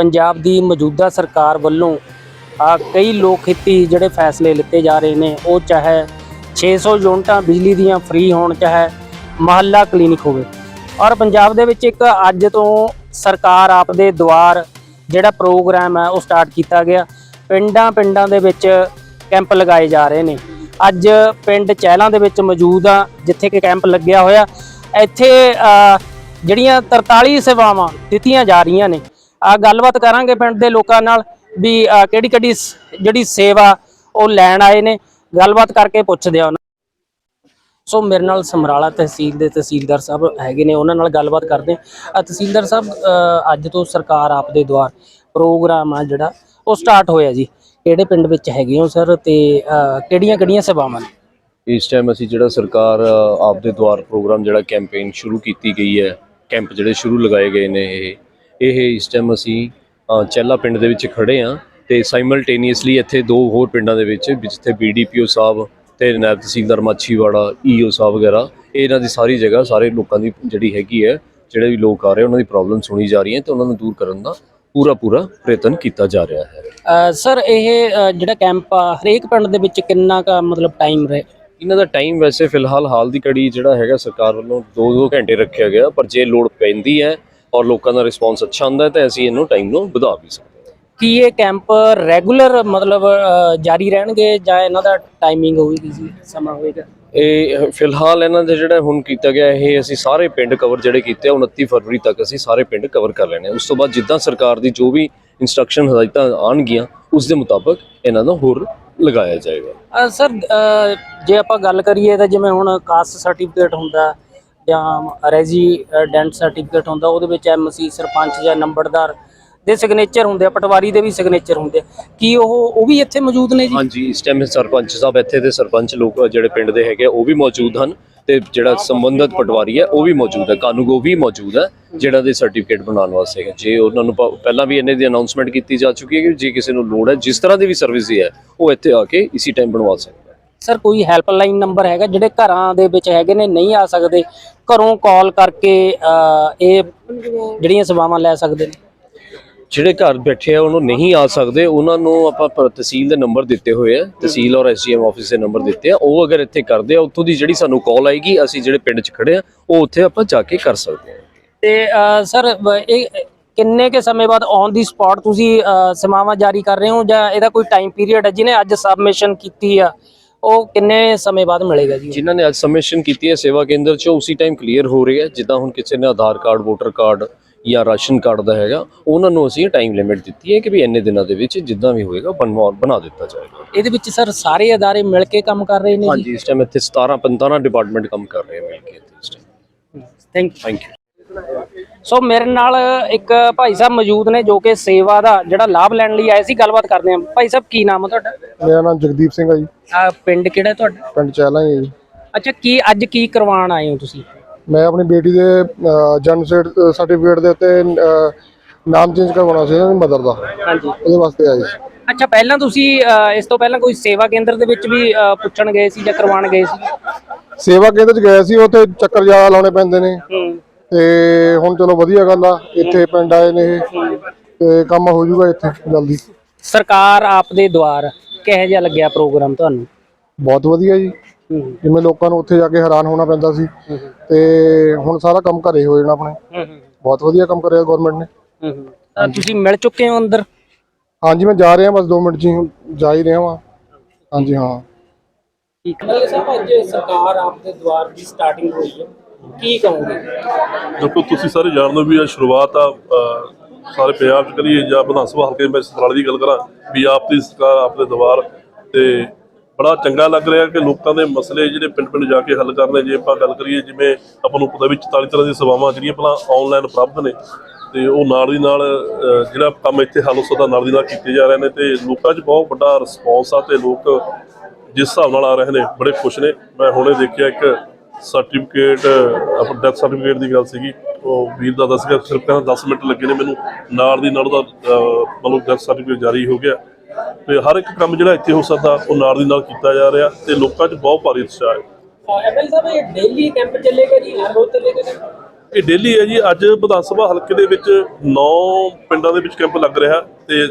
ਪੰਜਾਬ ਦੀ ਮੌਜੂਦਾ ਸਰਕਾਰ ਵੱਲੋਂ, ਆ ਕਈ ਲੋਕ ਹਿੱਤੀ ਜਿਹੜੇ ਫੈਸਲੇ ਲਿੱਤੇ ਜਾ ਰਹੇ ਨੇ, ਉਹ ਚਾਹੇ 600 ਯੂਨਿਟਾਂ ਬਿਜਲੀ ਦੀਆਂ ਫ੍ਰੀ ਹੋਣ, ਚਾਹੇ ਮਹੱਲਾ ਕਲੀਨਿਕ ਹੋਵੇ। ਔਰ ਪੰਜਾਬ ਦੇ ਵਿੱਚ ਇੱਕ ਅੱਜ ਤੋਂ ਸਰਕਾਰ ਆਪ ਦੇ ਦੁਆਰ ਜਿਹੜਾ ਪ੍ਰੋਗਰਾਮ ਹੈ, ਉਹ ਸਟਾਰਟ ਕੀਤਾ ਗਿਆ। ਪਿੰਡਾਂ ਪਿੰਡਾਂ ਦੇ ਵਿੱਚ ਕੈਂਪ ਲਗਾਏ ਜਾ ਰਹੇ ਨੇ। ਅੱਜ ਪਿੰਡ ਚਹਿਲਾਂ ਦੇ ਵਿੱਚ ਮੌਜੂਦ ਆ, ਜਿੱਥੇ ਕਿ ਕੈਂਪ ਲੱਗਿਆ ਹੋਇਆ। ਇੱਥੇ ਜਿਹੜੀਆਂ 43 ਸੇਵਾਵਾਂ ਦਿੱਤੀਆਂ ਜਾ ਰਹੀਆਂ ਨੇ ਆ ਗੱਲਬਾਤ ਕਰਾਂਗੇ ਪਿੰਡ ਦੇ ਲੋਕਾਂ ਨਾਲ ਵੀ ਕਿਹੜੀ ਕਿਹੜੀ ਜਿਹੜੀ ਸੇਵਾ ਉਹ ਲੈਣ ਆਏ ਨੇ। ਗੱਲਬਾਤ ਕਰਕੇ ਪੁੱਛਦੇ ਆ ਉਹਨਾਂ ਸੋ ਮੇਰੇ ਨਾਲ ਸਮਰਾਲਾ ਤਹਿਸੀਲ ਦੇ ਤਹਿਸੀਲਦਾਰ ਸਾਹਿਬ ਹੈਗੇ ਨੇ, ਉਹਨਾਂ ਨਾਲ ਗੱਲਬਾਤ ਕਰਦੇ ਆ। ਤਹਿਸੀਲਦਾਰ ਸਾਹਿਬ ਅੱਜ ਤੋਂ ਸਰਕਾਰ ਆਪ ਦੇ ਦੁਆਰ ਪ੍ਰੋਗਰਾਮ ਆ ਜਿਹੜਾ, ਉਹ ਸਟਾਰਟ ਹੋਇਆ ਜੀ। ਕਿਹੜੇ ਪਿੰਡ ਵਿੱਚ ਹੈਗੇ ਹੋ ਸਰ ਤੇ ਕਿਹੜੀਆਂ ਕਿਹੜੀਆਂ ਸੇਵਾਵਾਂ ਨੇ? ਇਸ ਟਾਈਮ ਅਸੀਂ ਜਿਹੜਾ ਸਰਕਾਰ ਆਪ ਦੇ ਦੁਆਰ ਪ੍ਰੋਗਰਾਮ ਜਿਹੜਾ ਕੈਂਪੇਨ ਸ਼ੁਰੂ ਕੀਤੀ ਗਈ ਹੈ ਕੈਂਪ ਜਿਹੜੇ ਸ਼ੁਰੂ ਲਗਾਏ ਗਏ ਨੇ ਇਹ ਇਹ ਇਸ ਟਾਈਮ ਅਸੀਂ ਅ, ਚਹਿਲਾ ਪਿੰਡ ਦੇ ਵਿੱਚ ਖੜੇ ਆ ਤੇ ਸਾਈਮਲਟੇਨੀਅਸਲੀ ਇੱਥੇ ਦੋ ਹੋਰ ਪਿੰਡਾਂ ਦੇ ਵਿੱਚ ਜਿੱਥੇ ਬੀਡੀਪੀਓ ਸਾਹਿਬ ਤੇ ਨਾਇਬ ਤਹਿਸੀਲਦਾਰ ਮਾਛੀਵਾੜਾ ਈਓ ਸਾਹਿਬ ਵਗੈਰਾ ਇਹ ਇਹਨਾਂ ਦੀ ਸਾਰੀ ਜਗ੍ਹਾ ਸਾਰੇ ਲੋਕਾਂ ਦੀ ਜਿਹੜੀ ਹੈਗੀ ਹੈ ਜਿਹੜੇ ਵੀ ਲੋਕ ਆ ਰਹੇ ਉਹਨਾਂ ਦੀ ਪ੍ਰੋਬਲਮ ਸੁਣੀ ਜਾ ਰਹੀ ਹੈ ਤੇ ਉਹਨਾਂ ਨੂੰ ਦੂਰ ਕਰਨ ਦਾ ਪੂਰਾ ਪੂਰਾ ਪ੍ਰਯਤਨ ਕੀਤਾ ਜਾ ਰਿਹਾ ਹੈ। ਸਰ ਇਹ ਜਿਹੜਾ ਕੈਂਪ ਆ ਹਰੇਕ ਪਿੰਡ ਦੇ ਵਿੱਚ ਕਿੰਨਾ ਕੁ ਮਤਲਬ ਟਾਈਮ ਰਹੇ? ਇਹਨਾਂ ਦਾ ਟਾਈਮ ਵੈਸੇ ਫਿਲਹਾਲ ਹਾਲ ਦੀ ਘੜੀ ਜਿਹੜਾ ਹੈਗਾ ਸਰਕਾਰ ਵੱਲੋਂ 2-2 ਘੰਟੇ ਰੱਖਿਆ ਗਿਆ ਪਰ ਜੇ ਲੋੜ ਪੈਂਦੀ ਹੈ ਔਰ ਲੋਕਾਂ ਦਾ ਰਿਸਪੌਂਸ ਅੱਛਾ ਹੁੰਦਾ ਹੈ ਤਾਂ ਅਸੀਂ ਇਹਨੂੰ ਟਾਈਮ ਨੂੰ ਵਧਾ ਵੀ ਸਕਦੇ ਕੀ ਇਹ ਕੈਂਪ ਰੈਗੂਲਰ ਮਤਲਬ ਜਾਰੀ ਰਹਿਣਗੇ ਜਾਂ ਇਹਨਾਂ ਦਾ ਟਾਈਮਿੰਗ ਹੋਵੇਗੀ ਜੀ ਸਮਾਂ ਹੋਵੇਗਾ? ਇਹ ਫਿਲਹਾਲ ਇਹਨਾਂ ਦੇ ਜਿਹੜਾ ਹੁਣ ਕੀਤਾ ਗਿਆ ਇਹ ਅਸੀਂ ਸਾਰੇ ਪਿੰਡ ਕਵਰ ਜਿਹੜੇ ਕੀਤੇ ਆ 29 ਫਰਵਰੀ ਤੱਕ ਅਸੀਂ ਸਾਰੇ ਪਿੰਡ ਕਵਰ ਕਰ ਲੈਣੇ ਉਸ ਤੋਂ ਬਾਅਦ ਜਿੱਦਾਂ ਸਰਕਾਰ ਦੀ ਜੋ ਵੀ ਇਨਸਟਰਕਸ਼ਨ ਹਦਾਇਤਾਂ ਆਣਗੀਆਂ ਉਸ ਦੇ ਮੁਤਾਬਕ ਇਹਨਾਂ ਦਾ ਹੋਰ ਲਗਾਇਆ ਜਾਏਗਾ। ਸਰ ਜੇ ਆਪਾਂ ਗੱਲ ਕਰੀਏ ਤਾਂ ਜਿਵੇਂ ਹੁਣ ਕਾਸਟ ਸਰਟੀਫਿਕੇਟ ਹੁੰਦਾ ਜਾਂ ਰੈਜ਼ੀਡੈਂਟ ਸਰਟੀਫਿਕੇਟ ਹੁੰਦਾ ਉਹਦੇ ਵਿੱਚ ਐਮਸੀ ਸਰਪੰਚ ਜਾਂ ਨੰਬਰਦਾਰ ਦੇ ਸਿਗਨੇਚਰ ਹੁੰਦੇ ਆ ਪਟਵਾਰੀ ਦੇ ਵੀ ਸਿਗਨੇਚਰ ਹੁੰਦੇ ਆ। ਕੀ ਉਹ ਉਹ ਵੀ ਇੱਥੇ ਮੌਜੂਦ ਨੇ ਜੀ? ਹਾਂਜੀ ਇਸ ਟਾਈਮ ਸਰਪੰਚ ਸਾਹਿਬ ਇੱਥੇ ਦੇ ਸਰਪੰਚ ਲੋਕ ਜਿਹੜੇ ਪਿੰਡ ਦੇ ਹੈਗੇ ਆ, ਉਹ ਵੀ ਮੌਜੂਦ ਹਨ ਤੇ ਜਿਹੜਾ ਸੰਬੰਧਿਤ ਪਟਵਾਰੀ ਹੈ ਉਹ ਵੀ ਮੌਜੂਦ ਹੈ। ਕਾਨੂੰਗੋ ਵੀ ਮੌਜੂਦ ਹੈ ਜਿਹੜਾ ਦੇ ਸਰਟੀਫਿਕੇਟ ਬਣਾਉਣ ਵਾਸਤੇ ਹੈ ਜੇ ਉਹਨਾਂ ਨੂੰ ਪ- ਪਹਿਲਾਂ ਵੀ ਇਹਨੇ ਦੀ ਅਨਾਉਂਸਮੈਂਟ ਕੀਤੀ ਜਾ ਚੁੱਕੀ ਹੈ ਕਿ ਜੇ ਕਿਸੇ ਨੂੰ ਲੋੜ ਹੈ ਜਿਸ ਤਰ੍ਹਾਂ ਦੀ ਵੀ ਸਰਵਿਸ ਹੈ ਉਹ ਇੱਥੇ ਆ ਕੇ ਇਸੀ ਟਾਈਮ ਬਣਵਾ ਸਕਦਾ ਹੈ ਸਰ ਕੋਈ ਹੈਲਪਲਾਈਨ ਨੰਬਰ ਹੈਗਾ? ਜਿਹੜੇ ਘਰਾਂ ਦੇ ਵਿੱਚ ਹੈਗੇ ਨੇ ਨਹੀਂ ਆ ਸਕਦੇ। ਘਰੋਂ ਕਾਲ ਕਰਕੇ ਇਹ ਜਿਹੜੀਆਂ ਸੇਵਾਵਾਂ ਲੈ ਸਕਦੇ ਨੇ। ਜਿਹੜੇ ਘਰ ਬੈਠੇ ਆ ਉਹਨੂੰ ਨਹੀਂ ਆ ਸਕਦੇ। ਉਹਨਾਂ ਨੂੰ ਆਪਾਂ ਤਹਿਸੀਲ ਦੇ ਨੰਬਰ ਦਿੱਤੇ ਹੋਏ ਆ। ਤਹਿਸੀਲ ਔਰ ਐਸਡੀਐਮ ਆਫਿਸ ਦੇ ਨੰਬਰ ਦਿੱਤੇ ਆ। ਉਹ ਅਗਰ ਇੱਥੇ ਕਰਦੇ ਆ ਉੱਥੋਂ ਦੀ ਜਿਹੜੀ ਸਾਨੂੰ ਕਾਲ ਆਏਗੀ ਅਸੀਂ ਜਿਹੜੇ ਪਿੰਡ 'ਚ ਖੜੇ ਆ ਉਹ ਉੱਥੇ ਆਪਾਂ ਜਾ ਕੇ ਕਰ ਸਕਦੇ ਹਾਂ। ਤੇ ਸਰ ਇਹ ਕਿੰਨੇ ਕੇ ਸਮੇਂ ਬਾਅਦ ਔਨ ਦੀ ਸਪੌਟ ਤੁਸੀਂ ਅ, ਸੇਵਾਵਾਂ ਜਾਰੀ ਕਰ ਰਹੇ ਹੋ? ਜਾਂ ਇਹਦਾ ਕੋਈ ਟਾਈਮ ਪੀਰੀਅਡ ਹੈ ਜਿਹਨੇ ਅੱਜ ਸਬਮਿਸ਼ਨ ਕੀਤੀ ਆ? ਉਹ ਕਿੰਨੇ ਸਮੇਂ ਬਾਅਦ ਮਿਲੇਗਾ ਜੀ? ਜਿਨ੍ਹਾਂ ਨੇ ਅੱਜ ਸਬਮਿਸ਼ਨ ਕੀਤੀ ਹੈ ਸੇਵਾ ਕੇਂਦਰ 'ਚ ਉਸੇ ਟਾਈਮ ਕਲੀਅਰ ਹੋ ਰਹੀ ਹੈ ਜਿੱਦਾਂ ਹੁਣ ਕਿਸੇ ਨੇ ਆਧਾਰ ਕਾਰਡ ਵੋਟਰ ਕਾਰਡ ਜਾਂ ਰਾਸ਼ਨ ਕਾਰਡ ਦਾ ਹੈਗਾ ਉਹਨਾਂ ਨੂੰ ਅਸੀਂ ਟਾਈਮ ਲਿਮਿਟ ਦਿੱਤੀ ਹੈ ਕਿ ਵੀ ਇੰਨੇ ਦਿਨਾਂ ਦੇ ਵਿੱਚ ਜਿੱਦਾਂ ਵੀ ਹੋਏਗਾ ਬਣਵਾ ਬਣਾ ਦਿੱਤਾ ਜਾਏਗਾ। ਇਹਦੇ ਵਿੱਚ ਸਰ ਸਾਰੇ ਅਦਾਰੇ ਮਿਲ ਕੇ ਕੰਮ ਕਰ ਰਹੇ ਨੇ ਜੀ? ਹਾਂਜੀ ਇਸ ਟਾਈਮ ਇੱਥੇ 17 15 ਡਿਪਾਰਟਮੈਂਟ ਕੰਮ ਕਰ ਰਹੇ ਮਿਲ ਕੇ ਇੱਥੇ ਇਸ time thank you thank you so ਮੇਰੇ ਨਾਲ ਇੱਕ ਭਾਈ ਸਾਹਿਬ ਮੌਜੂਦ ਨੇ ਜੋ ਕਿ ਸੇਵਾ ਦਾ ਜਿਹੜਾ ਲਾਭ ਲੈਣ ਲਈ ਆਏ ਸੀ ਗੱਲਬਾਤ ਕਰਦੇ ਹਾਂ। ਭਾਈ ਸਾਹਿਬ ਕੀ ਨਾਮ ਹੈ ਤੁਹਾਡਾ? ਮੇਰਾ ਨਾਮ ਜਗਦੀਪ ਸਿੰਘ ਹੈ ਜੀ। ਆ ਪਿੰਡ ਕਿਹੜਾ ਤੁਹਾਡਾ? ਪਿੰਡ ਚਹਿਲਾ ਹੀ ਹੈ ਜੀ। ਅੱਛਾ ਕੀ ਅੱਜ ਕੀ ਕਰਵਾਉਣ ਆਏ ਹੋ ਤੁਸੀਂ? ਮੈਂ ਆਪਣੀ ਬੇਟੀ ਦੇ ਜਨਮ ਸਰਟੀਫਿਕੇਟ ਦੇ ਉੱਤੇ ਨਾਮ ਚੇਂਜ ਕਰਵਾਉਣਾ ਸੀ ਇਹਨਾਂ ਦੀ ਮਦਰ ਦਾ। ਹਾਂਜੀ। ਉਹਦੇ ਵਾਸਤੇ ਆਏ ਸੀ। ਅੱਛਾ ਪਹਿਲਾਂ ਤੁਸੀਂ ਇਸ ਤੋਂ ਪਹਿਲਾਂ ਕੋਈ ਸੇਵਾ ਕੇਂਦਰ ਦੇ ਵਿੱਚ ਵੀ ਪੁੱਛਣ ਗਏ ਸੀ ਜਾਂ ਕਰਵਾਉਣ ਗਏ ਸੀ? ਸੇਵਾ ਕੇਂਦਰ ਚ ਗਏ ਸੀ ਉੱਥੇ ਚੱਕਰ ਜ਼ਿਆਦਾ ਲਾਉਣੇ ਪੈਂਦੇ ਨੇ। ਤੇ ਹੁਣ ਚਲੋ ਵਧੀਆ ਗੱਲ ਆ ਇੱਥੇ ਪਿੰਡ ਆਏ ਨੇ ਇਹ ਤੇ ਕੰਮ ਹੋ ਜਾਊਗਾ ਇੱਥੇ ਜਲਦੀ। ਸਰਕਾਰ ਆਪ ਦੇ ਦੁਆਰ ਕਿਹੋ ਜਿਹਾ ਲੱਗਿਆ ਪ੍ਰੋਗਰਾਮ ਤੁਹਾਨੂੰ? ਬਹੁਤ ਵਧੀਆ ਜੀ। ਹੂੰ। ਜਿਵੇਂ ਲੋਕਾਂ ਨੂੰ ਉੱਥੇ ਜਾ ਕੇ ਹੈਰਾਨ ਹੋਣਾ ਪੈਂਦਾ ਸੀ ਤੇ ਹੁਣ ਸਾਰਾ ਕੰਮ ਘਰੇ ਹੋ ਜਾਣਾ ਆਪਣੇ। ਹੂੰ ਬਹੁਤ ਵਧੀਆ ਕੰਮ ਕਰਿਆ ਗਵਰਨਮੈਂਟ ਨੇ। ਹੂੰ ਤਾਂ ਤੁਸੀਂ ਮਿਲ ਚੁੱਕੇ ਹੋ ਅੰਦਰ? ਹਾਂਜੀ ਮੈਂ ਜਾ ਰਿਹਾ ਬਸ 2 ਮਿੰਟ ਹੀ ਜਾ ਹੀ ਰਿਹਾ ਵਾਂ। ਹਾਂਜੀ ਹਾਂ। ਠੀਕ ਹੈ। ਸਾਹਿਬ ਅੱਜ ਸਰਕਾਰ ਆਪ ਦੇ ਦੁਆਰ ਦੀ ਸਟਾਰਟਿੰਗ ਹੋਈ ਹੈ। ਕੀ ਕਹੋਗੇ? ਦੇਖੋ ਤੁਸੀਂ ਸਾਰੇ ਜਾਣਦੇ ਹੋ ਵੀ ਇਹ ਸ਼ੁਰੂਆਤ ਆ ਅਹ, ਸਾਰੇ ਪੰਜਾਬ ਚ ਕਰੀਏ ਜਾਂ ਵਿਧਾਨ ਸਭਾ ਹਲਕੇ ਮੈਂ ਸਤਰਾਲੀ ਦੀ ਗੱਲ ਕਰਾਂ ਵੀ ਆਪ ਦੀ ਸਰਕਾਰ ਆਪ ਦੇ ਦਵਾਰ ਤੇ ਬੜਾ ਚੰਗਾ ਲੱਗ ਰਿਹਾ ਕਿ ਲੋਕਾਂ ਦੇ ਮਸਲੇ ਜਿਹੜੇ ਪਿੰਡ ਪਿੰਡ ਜਾ ਕੇ ਹੱਲ ਕਰਨੇ ਜੇ ਆਪਾਂ ਗੱਲ ਕਰੀਏ ਜਿਵੇਂ ਆਪਾਂ ਨੂੰ ਪਤਾ ਵੀ 44 ਤਰ੍ਹਾਂ ਦੀਆਂ ਸੇਵਾਵਾਂ ਜਿਹੜੀਆਂ ਪਹਿਲਾਂ ਆਨਲਾਈਨ ਉਪਲਬਧ ਨੇ ਤੇ ਉਹ ਨਾਲ ਦੀ ਨਾਲ ਅਹ, ਜਿਹੜਾ ਕੰਮ ਇੱਥੇ ਹੱਲ ਹੋ ਸਕਦਾ ਨਾਲ ਦੀ ਨਾਲ ਕੀਤੇ ਜਾ ਰਹੇ ਨੇ ਤੇ ਲੋਕਾਂ 'ਚ ਬਹੁਤ ਵੱਡਾ ਰਿਸਪੌਂਸ ਆ ਤੇ ਲੋਕ ਜਿਸ ਹਿਸਾਬ ਨਾਲ ਆ ਰਹੇ ਨੇ ਬੜੇ ਖੁਸ਼ ਨੇ। ਮੈਂ ਹੁਣੇ ਦੇਖਿਆ ਇੱਕ ਸਰਟੀਫਿਕੇਟ ਆਪਣਾ ਡੈਥ ਸਰਟੀਫਿਕੇਟ ਦੀ ਗੱਲ ਸੀਗੀ। ਉਹ ਵੀਰ ਦਾ ਦੱਸਿਆ ਸਿਰਫ ਕਹਿੰਦਾ 10 ਮਿੰਟ ਲੱਗੇ ਨੇ ਮੈਨੂੰ। ਨਾਲ ਦੀ ਨਾਲ ਦਾ ਮਤਲਬ ਡੈਥ ਸਰਟੀਫਿਕੇਟ ਜਾਰੀ ਹੋ ਗਿਆ। ਤੇ ਹਰ ਇੱਕ ਕੰਮ ਜਿਹੜਾ ਇੱਥੇ ਹੋ ਸਕਦਾ, ਉਹ ਨਾਲ ਦੀ ਨਾਲ ਕੀਤਾ ਜਾ ਰਿਹਾ ਤੇ ਲੋਕਾਂ 'ਚ ਬਹੁਤ ਭਾਰੀ ਉਤਸ਼ਾਹ ਹੈ। ਐਮਐਲ ਸਾਹਿਬ, ਇਹ ਡੇਲੀ ਕੈਂਪ ਚੱਲੇਗਾ ਜੀ? ਹਰ ਰੋਜ਼ ਚੱਲੇਗਾ ਇਹ ਡੇਲੀ ਹੈ ਜੀ। ਅੱਜ ਵਿਧਾਨ ਸਭਾ ਹਲਕੇ ਦੇ ਵਿੱਚ 9 ਪਿੰਡਾਂ ਦੇ ਵਿੱਚ ਕੈਂਪ ਲੱਗ ਰਿਹਾ ਤੇ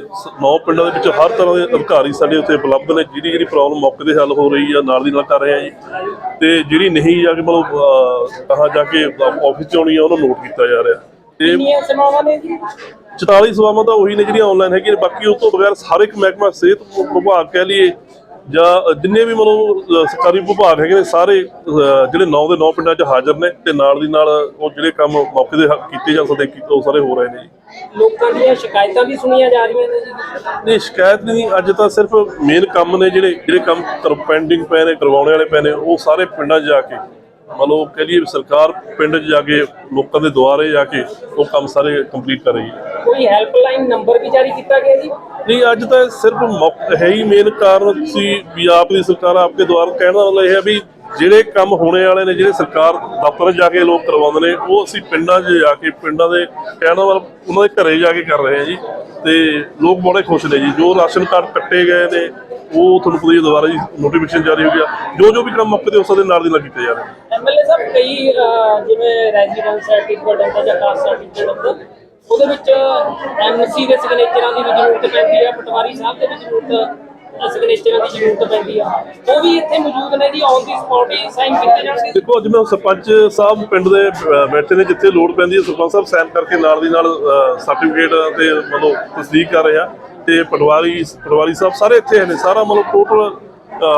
9 ਪਿੰਡਾਂ ਦੇ ਵਿੱਚ ਹਰ ਤਰ੍ਹਾਂ ਦੇ ਅਧਿਕਾਰੀ ਸਾਡੇ ਉੱਤੇ ਉਪਲਬਧ ਨੇ। ਜਿਹੜੀ ਜਿਹੜੀ ਪ੍ਰੋਬਲਮ ਮੌਕੇ ਤੇ ਹੱਲ ਹੋ ਰਹੀ ਆ ਨਾਲ ਦੀ ਨਾਲ ਕਰ ਰਹੇ ਆ ਜੀ। ਤੇ ਜਿਹੜੀ ਨਹੀਂ ਜਾ ਕੇ ਮਤਲਬ ਕਹਾਂ ਜਾ ਕੇ ਆਫਿਸ ਚ ਆਉਣੀ ਆ ਉਹਨੂੰ ਨੋਟ ਕੀਤਾ ਜਾ ਰਿਹਾ। ਤੇ ਕਿੰਨੀਆਂ ਸਮਾਵਾਂ ਨੇ ਜੀ? 44 ਸੇਵਾਵਾਂ ਤਾਂ ਉਹੀ ਨੇ ਜਿਹੜੀਆਂ ਆਨਲਾਈਨ ਹੈਗੀਆਂ ਨੇ। ਬਾਕੀ ਉਸ ਤੋਂ ਬਗੈਰ ਹਰ ਇੱਕ ਮਹਿਕਮਾ ਸਿਹਤ ਵਿਭਾਗ ਕਹਿ ਲਈਏ ਜਾਂ ਜਿੰਨੇ ਵੀ ਅਹ, ਸਰਕਾਰੀ ਵਿਭਾਗ ਹੈਗੇ ਨੇ ਸਾਰੇ ਜਿਹੜੇ 9 ਦੇ 9 ਪਿੰਡਾਂ 'ਚ ਹਾਜ਼ਰ ਨੇ ਤੇ ਨਾਲ ਦੀ ਨਾਲ ਉਹ ਜਿਹੜੇ ਕੰਮ ਮੌਕੇ ਦੇ ਕੀਤੇ ਜਾ ਸਕਦੇ ਕੀ- ਉਹ ਸਾਰੇ ਹੋ ਰਹੇ ਨੇ ਜੀ। ਲੋਕਾਂ ਦੀਆਂ ਸ਼ਿਕਾਇਤਾਂ ਵੀ ਸੁਣੀਆਂ ਜਾ ਰਹੀਆਂ ਨੇ ਜੀ? ਨਹੀਂ ਸ਼ਿਕਾਇਤ ਨਹੀਂ ਅੱਜ ਤਾਂ ਸਿਰਫ ਮੇਨ ਕੰਮ ਨੇ ਜਿਹੜੇ ਜਿਹੜੇ ਕੰਮ ਪੈਂਡਿੰਗ ਪਏ ਨੇ ਕਰਵਾਉਣੇ ਵਾਲੇ ਪਏ ਨੇ ਉਹ ਸਾਰੇ ਪਿੰਡਾਂ 'ਚ ਜਾ ਕੇ ਮਤਲਬ ਕਹਿ ਲਈਏ ਸਰਕਾਰ ਪਿੰਡ 'ਚ ਜਾ ਕੇ ਲੋਕਾਂ ਦੇ ਦੁਆਰੇ ਜਾ ਕੇ ਉਹ ਕੰਮ ਸਾਰੇ ਕੰਪਲੀਟ ਕਰ ਰਹੀ ਹੈ। ਕੋਈ ਹੈਲਪਲਾਈਨ ਨੰਬਰ ਵੀ ਜਾਰੀ ਕੀਤਾ ਗਿਆ ਜੀ? ਨਹੀਂ, ਅੱਜ ਤਾਂ ਸਿਰਫ ਹੈ ਹੀ ਮੇਨ ਕਾਰਨ ਸੀ ਵੀ ਆਪ ਦੀ ਸਰਕਾਰ ਆਪਕੇ ਦੁਆਰ ਕਹਿਣ ਦਾ ਮਤਲਬ ਇਹ ਹੈ ਵੀ ਜਿਹੜੇ ਕੰਮ ਹੋਣੇ ਵਾਲੇ ਨੇ, ਜਿਹੜੇ ਸਰਕਾਰ ਦਫ਼ਤਰ ਜਾ ਕੇ ਲੋਕ ਕਰਵਾਉਂਦੇ ਨੇ, ਉਹ ਅਸੀਂ ਪਿੰਡਾਂ 'ਚ ਜਾ ਕੇ, ਪਿੰਡਾਂ ਦੇ ਕਹਿਣ ਦਾ ਉਹਨਾਂ ਦੇ ਘਰੇ ਜਾ ਕੇ ਕਰ ਰਹੇ ਹਾਂ ਜੀ ਤੇ ਲੋਕ ਬੜੇ ਖੁਸ਼ ਨੇ ਜੀ। ਜੋ ਰਾਸ਼ਨ ਕਾਰਡ ਕੱਟੇ ਗਏ ਨੇ, ਉਹ ਤੁਹਾਨੂੰ ਪਤਾ ਹੀ ਦੁਬਾਰਾ ਜੀ ਨੋਟੀਫਿਕੇਸ਼ਨ ਜਾਰੀ ਹੋ ਗਿਆ। ਜੋ ਜੋ ਵੀ ਕੰਮ ਮੌਕੇ ਤੇ ਉਸ ਦੇ ਨਾਲ ਦੀ ਨਾਲ ਕੀਤੇ ਜਾ ਰਹੇ ਐਮਐਲਏ ਸਾਹਿਬ, ਕਈ ਜਿਵੇਂ ਰੈਜ਼ੀਡੈਂਸ ਸਰਟੀਫਿਕੇਟ ਹੁੰਦਾ ਜਾਂ ਕਾਸਟ ਸਰਟੀਫਿਕੇਟ ਹੁੰਦਾ ਉਹਦੇ ਵਿੱਚ ਐਮਸੀ ਦੇ ਸਿਗਨੇਚਰਾਂ ਦੀ ਵੀ ਜ਼ਰੂਰਤ ਪੈਂਦੀ ਹੈ ਪਟਵਾਰੀ ਸਾਹਿਬ ਦੇ ਵੀ ਜ਼ਰੂਰਤ ਸਿਗਨੇਚਰਾਂ ਦੀ ਜ਼ਰੂਰਤ ਪੈਂਦੀ ਆ। ਉਹ ਵੀ ਇੱਥੇ ਮੌਜੂਦ ਨੇ ਜੀ ਔਨ ਦੀ ਸਪੌਟ ਹੀ ਸਾਈਨ ਕੀਤੇ ਜਾਣਗੇ ਦੇਖੋ, ਅੱਜ ਮੈਂ ਸਰਪੰਚ ਸਾਹਿਬ ਪਿੰਡ ਦੇ ਬੈਠੇ ਨੇ, ਜਿੱਥੇ ਲੋੜ ਪੈਂਦੀ ਹੈ, ਸਰਪੰਚ ਸਾਹਿਬ ਸਾਈਨ ਕਰਕੇ ਨਾਲ ਦੀ ਨਾਲ ਸਰਟੀਫਿਕੇਟ ਤੇ ਮਤਲਬ ਤਸਦੀਕ ਕਰ ਰਹੇ ਤੇ ਪਟਵਾਰੀ ਪਟਵਾਰੀ ਸਾਹਿਬ ਸਾਰੇ ਇੱਥੇ ਨੇ, ਸਾਰਾ ਮਤਲਬ ਟੋਟਲ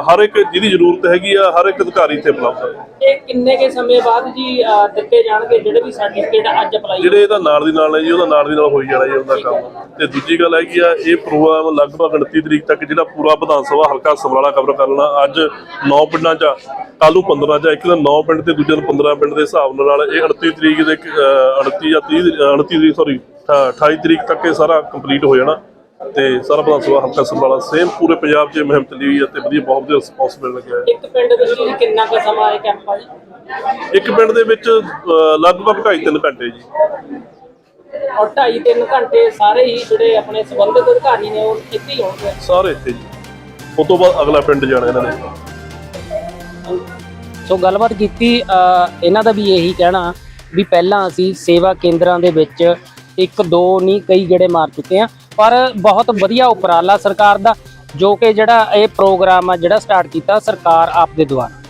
ਹਰ ਇੱਕ ਜਿਹਦੀ ਜ਼ਰੂਰਤ ਹੈਗੀ ਆ ਹਰ ਇੱਕ ਅਧਿਕਾਰੀ ਇੱਥੇ ਉਪਲਬਧ ਹੈ। ਇਹ ਕਿੰਨੇ ਕੇ ਸਮੇਂ ਬਾਅਦ ਜੀ ਅਹ, ਦਿੱਤੇ ਜਾਣਗੇ ਜਿਹੜੇ ਵੀ ਸਰਟੀਫਿਕੇਟ ਅੱਜ ਅਪਲਾਈ ਜਿਹੜੇ ਇਹਦਾ ਨਾਲ ਦੀ ਨਾਲ ਹੈ ਜੀ ਉਹਦਾ ਨਾਲ ਦੀ ਨਾਲ ਹੋਈ ਜਾਣਾ ਜੀ ਉਹਦਾ ਕੰਮ। ਤੇ ਦੂਜੀ ਗੱਲ ਹੈਗੀ ਆ ਇਹ ਪ੍ਰੋਗਰਾਮ ਲਗਭਗ 29 ਤਰੀਕ ਤੱਕ ਜਿਹੜਾ ਪੂਰਾ ਵਿਧਾਨ ਸਭਾ ਹਲਕਾ ਸਮਰਾਲਾ ਕਵਰ ਕਰ ਲੈਣਾ ਅੱਜ 9 ਪਿੰਡਾਂ 'ਚ ਕੱਲ੍ਹ ਨੂੰ 15 'ਚ ਇੱਕ ਦਿਨ 9 ਪਿੰਡ ਤੇ ਦੂਜੇ ਦਿਨ 15 ਪਿੰਡ ਦੇ ਹਿਸਾਬ ਨਾਲ ਇਹ 38 ਤਰੀਕ ਦੇ ਅਹ, 38 ਜਾਂ 30 29 ਤਰੀਕ ਸੌਰੀ 28 ਤਰੀਕ ਤੱਕ ਇਹ ਸਾਰਾ ਕੰਪਲੀਟ ਹੋ ਜਾਣਾ। ਤੇ ਸਾਰਾ ਵਿਧਾਨ ਸਭਾ ਹਲਕਾ ਸਮਰਾਲਾ ਸੇਮ ਪੂਰੇ ਪੰਜਾਬ 'ਚ ਇਹ ਮੁਹਿੰਮ ਚੱਲੀ ਹੋਈ ਹੈ ਤੇ ਵਧੀਆ ਬਹੁਤ ਵਧੀਆ ਰਿਸਪੌਂਸ ਮਿਲ ਲੱਗਿਆ ਹੈ। ਇੱਕ ਪਿੰਡ ਵਿੱਚ ਜੀ ਕਿੰਨਾ ਕੁ ਸਮਾਂ ਇਹ ਕੈਂਪ ਆ ਜੀ? ਇੱਕ ਪਿੰਡ ਦੇ ਵਿੱਚ ਅਹ, ਲਗਭਗ 2.5-3 ਘੰਟੇ ਜੀ। ਔਰ 2.5 3 ਘੰਟੇ ਸਾਰੇ ਹੀ ਜਿਹੜੇ ਆਪਣੇ ਸੰਬੰਧਿਤ ਅਧਿਕਾਰੀ ਨੇ ਉਹ ਇੱਥੇ ਹੀ ਹੋਣਗੇ? ਸਾਰੇ ਇੱਥੇ ਜੀ। ਉਸ ਤੋਂ ਬਾਅਦ ਅਗਲਾ ਪਿੰਡ ਜਾਣਾ ਇਹਨਾਂ ਨੇ। ਸੋ ਗੱਲਬਾਤ ਕੀਤੀ ਅ, ਇਹਨਾਂ ਦਾ ਵੀ ਇਹੀ ਕਹਿਣਾ ਵੀ ਪਹਿਲਾਂ ਅਸੀਂ ਸੇਵਾ ਕੇਂਦਰਾਂ ਦੇ ਵਿੱਚ ਇੱਕ ਦੋ ਨਹੀਂ ਕਈ ਗੇੜੇ ਮਾਰ ਚੁੱਕੇ ਆ ਪਰ ਬਹੁਤ ਵਧੀਆ ਉਪਰਾਲਾ ਸਰਕਾਰ ਦਾ, ਜੋ ਕਿ ਜਿਹੜਾ ਇਹ ਪ੍ਰੋਗਰਾਮ ਆ, ਜਿਹੜਾ ਸਟਾਰਟ ਕੀਤਾ, ਸਰਕਾਰ ਆਪ ਦੇ ਦੁਆਰਾ।